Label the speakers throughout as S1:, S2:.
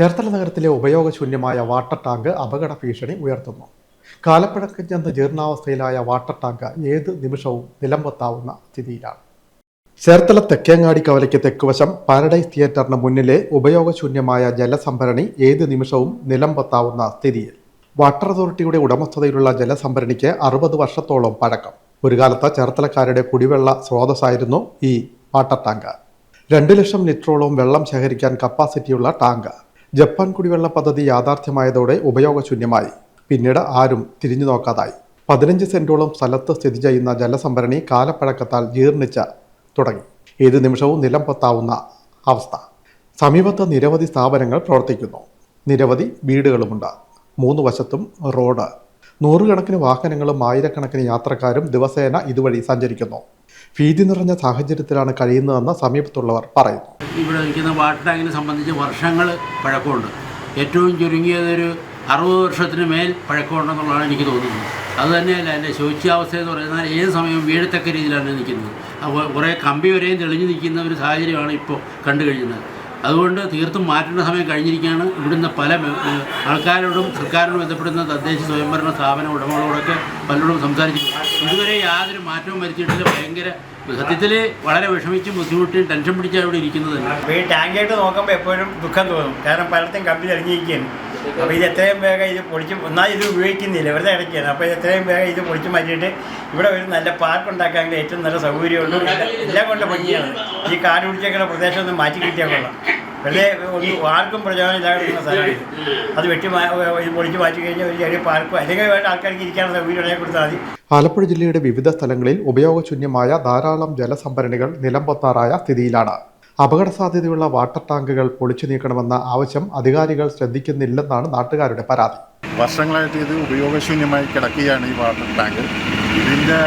S1: ചേർത്തല നഗരത്തിലെ ഉപയോഗശൂന്യമായ water tank അപകട ഭീഷണി ഉയർത്തുന്നു. കാലപ്പഴക്കം ചെന്ന ജീർണാവസ്ഥയിലായ വാട്ടർ ടാങ്ക് ഏത് നിമിഷവും നിലംപത്താവുന്ന സ്ഥിതിയിലാണ്. ചേർത്തല തെക്കേങ്ങാടി കവലയ്ക്ക് തെക്കുവശം പാരഡൈസ് തിയേറ്ററിന് മുന്നിലെ ഉപയോഗശൂന്യമായ ജലസംഭരണി ഏത് നിമിഷവും നിലംപത്താവുന്ന സ്ഥിതിയിൽ. വാട്ടർ അതോറിറ്റിയുടെ ഉടമസ്ഥതയിലുള്ള ജലസംഭരണിക്ക് അറുപത് വർഷത്തോളം പഴക്കം. ഒരു കാലത്ത് ചേർത്തലക്കാരുടെ കുടിവെള്ള സ്രോതസ്സായിരുന്നു ഈ വാട്ടർ ടാങ്ക്. രണ്ട് ലക്ഷം ലിറ്ററോളം വെള്ളം ശേഖരിക്കാൻ കപ്പാസിറ്റിയുള്ള ടാങ്ക്. ജപ്പാൻ കുടിവെള്ള പദ്ധതി യാഥാർത്ഥ്യമായതോടെ ഉപയോഗശൂന്യമായി. പിന്നീട് ആരും തിരിഞ്ഞു നോക്കാതായി. പതിനഞ്ച് സെന്റോളം സ്ഥലത്ത് സ്ഥിതി ചെയ്യുന്ന ജലസംഭരണി കാലപ്പഴക്കത്താൽ ജീർണിച്ച തുടങ്ങി. ഏത് നിമിഷവും നിലം പൊത്താവുന്ന അവസ്ഥ. സമീപത്ത് നിരവധി സ്ഥാപനങ്ങൾ പ്രവർത്തിക്കുന്നു. നിരവധി വീടുകളുമുണ്ട്. മൂന്ന് വശത്തും റോഡ് നൂറുകണക്കിന് വാഹനങ്ങളും ആയിരക്കണക്കിന് യാത്രക്കാരും ദിവസേന ഇതുവഴി സഞ്ചരിക്കുന്നു. ഭീതി നിറഞ്ഞ സാഹചര്യത്തിലാണ് കഴിയുന്നതെന്ന് സമീപത്തുള്ളവർ പറയുന്നു.
S2: ഇവിടെ നിൽക്കുന്ന വാട്ടർ ടാങ്കിനെ സംബന്ധിച്ച് വർഷങ്ങൾ പഴക്കമുണ്ട്. ഏറ്റവും ചുരുങ്ങിയതൊരു അറുപത് വർഷത്തിന് മേൽ പഴക്കമുണ്ടെന്നുള്ളതാണ് എനിക്ക് തോന്നുന്നത്. അതുതന്നെയല്ല എന്റെ ശോച്യാവസ്ഥ എന്ന് പറയുന്നത് ഏത് സമയവും വീഴത്തക്ക രീതിയിലാണ് നിൽക്കുന്നത്. കുറേ കമ്പി വരെയും തെളിഞ്ഞു നിൽക്കുന്ന ഒരു സാഹചര്യമാണ് ഇപ്പോൾ കണ്ടു കഴിയുന്നത് അതുകൊണ്ട് തീർത്തും മാറ്റേണ്ട സമയം കഴിഞ്ഞിരിക്കുകയാണ്. ഇവിടുന്ന് പല ആൾക്കാരോടും സർക്കാരിനോട് ബന്ധപ്പെടുന്ന തദ്ദേശ സ്വയംഭരണ സ്ഥാപന ഉടമകളോടൊക്കെ പലരോടും സംസാരിച്ചിട്ടുണ്ട്. ഇതുവരെ യാതൊരു മാറ്റവും വരുത്തിയിട്ടില്ല. ഭയങ്കര സത്യത്തിൽ വളരെ വിഷമിച്ചും ബുദ്ധിമുട്ടിയും ടെൻഷൻ പിടിച്ചാണ് ഇവിടെ ഇരിക്കുന്നത്. തന്നെ
S3: ടാങ്കായിട്ട് നോക്കുമ്പോൾ എപ്പോഴും ദുഃഖം തോന്നും. കാരണം പലർത്തും കമ്പി തെളിഞ്ഞിരിക്കുകയാണ് അപ്പോൾ ഇത് എത്രയും വേഗം ഇത് പൊളിച്ച് ഒന്നാം ഇത് ഉപയോഗിക്കുന്നില്ല വെറുതെ ഇടയ്ക്കാണ് അപ്പോൾ എത്രയും വേഗം ഇത് പൊളിച്ച് മാറ്റിയിട്ട് ഇവിടെ ഒരു നല്ല പാർക്ക് ഉണ്ടാക്കാൻ ഏറ്റവും നല്ല സൗകര്യമുണ്ട്. എല്ലാം- കൊണ്ട് ഭംഗിയാണ് ഈ കാട് പിടിച്ചേക്കുന്ന പ്രദേശം ഒന്ന് മാറ്റി കിട്ടിയാൽ കൊള്ളാം. വെറുതെ ആർക്കും പ്രചോദനം ഇല്ലാതെ സ്ഥലമാണ് അത് വെട്ടി പൊളിച്ചു മാറ്റി കഴിഞ്ഞാൽ ഒരു ചെറിയ പാർക്ക് അല്ലെങ്കിൽ വേണ്ട ആൾക്കാർക്ക് ഇരിക്കാനുള്ള സൗകര്യം കൊടുത്താൽ മതി.
S1: ആലപ്പുഴ ജില്ലയുടെ വിവിധ സ്ഥലങ്ങളിൽ ഉപയോഗശൂന്യമായ ധാരാളം ജലസംഭരണികൾ നിലംപൊത്താറായ സ്ഥിതിയിലാണ്. അപകട സാധ്യതയുള്ള വാട്ടർ ടാങ്കുകൾ പൊളിച്ചു നീക്കണമെന്ന ആവശ്യം അധികാരികൾ ശ്രദ്ധിക്കുന്നില്ലെന്നാണ് നാട്ടുകാരുടെ പരാതി.
S4: വർഷങ്ങളായിട്ട് ഇത് ഉപയോഗശൂന്യമായി കിടക്കുകയാണ് ഈ വാട്ടർ ടാങ്ക്. ഇതിന്റെ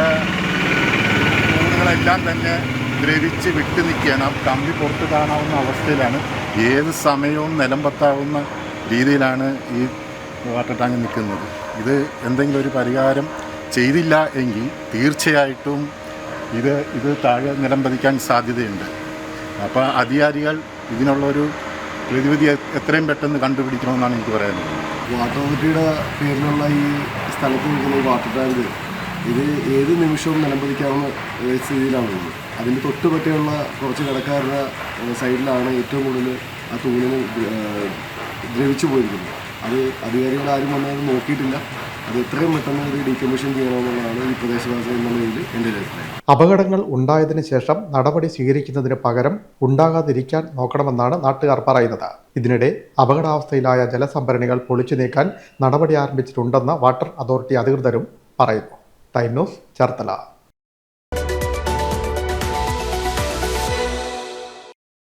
S4: എല്ലാം തന്നെ ദ്രവിച്ച് വിട്ടു നിൽക്കുകയാണ്. ആ കമ്പി പുറത്ത് കാണാവുന്ന അവസ്ഥയിലാണ്. ഏത് സമയവും നിലമ്പത്താവുന്ന രീതിയിലാണ് ഈ വാട്ടർ ടാങ്ക് നിൽക്കുന്നത്. ഇത് എന്തെങ്കിലും ഒരു പരിഹാരം ചെയ്തില്ല എങ്കിൽ തീർച്ചയായിട്ടും ഇത് ഇത് താഴെ നിലംപതിക്കാൻ സാധ്യതയുണ്ട്. അപ്പോൾ അധികാരികൾ ഇതിനുള്ളൊരു പ്രതിവിധി എത്രയും പെട്ടെന്ന് കണ്ടുപിടിക്കണമെന്നാണ് എനിക്ക് പറയാനുള്ളത്.
S5: വാട്ടർ അതോറിറ്റിയുടെ പേരിലുള്ള ഈ സ്ഥലത്ത് നിൽക്കുന്ന വാട്ടർ ടാങ്ക് ഇത് ഏത് നിമിഷവും നിലംപതിക്കാവുന്ന സ്ഥിതിയിലാണുള്ളത് അതിന്റെ തൊട്ട് പറ്റിയുള്ള കുറച്ച് കടക്കാരുടെ സൈഡിലാണ് ഏറ്റവും കൂടുതൽ ആ തൂണിന് ദ്രവിച്ചു പോയിരിക്കുന്നത്. അത് അധികാരികൾ ആരും വന്നത് നോക്കിയിട്ടില്ല. അത് എത്രയും പെട്ടെന്ന് ഒരു ഡീകമ്മീഷൻ ചെയ്യണമെന്നുള്ളതാണ് ഈ പ്രദേശവാസി എന്റെ ഒരു അഭിപ്രായം.
S1: അപകടങ്ങൾ ഉണ്ടായതിനു ശേഷം നടപടി സ്വീകരിക്കുന്നതിന് പകരം ഉണ്ടാകാതിരിക്കാൻ നോക്കണമെന്നാണ് നാട്ടുകാർ പറയുന്നത്. ഇതിനിടെ അപകടാവസ്ഥയിലായ ജലസംഭരണികൾ പൊളിച്ചു നീക്കാൻ നടപടി ആരംഭിച്ചിട്ടുണ്ടെന്ന് വാട്ടർ അതോറിറ്റി അധികൃതരും പറയുന്നു. Time news Cherthala.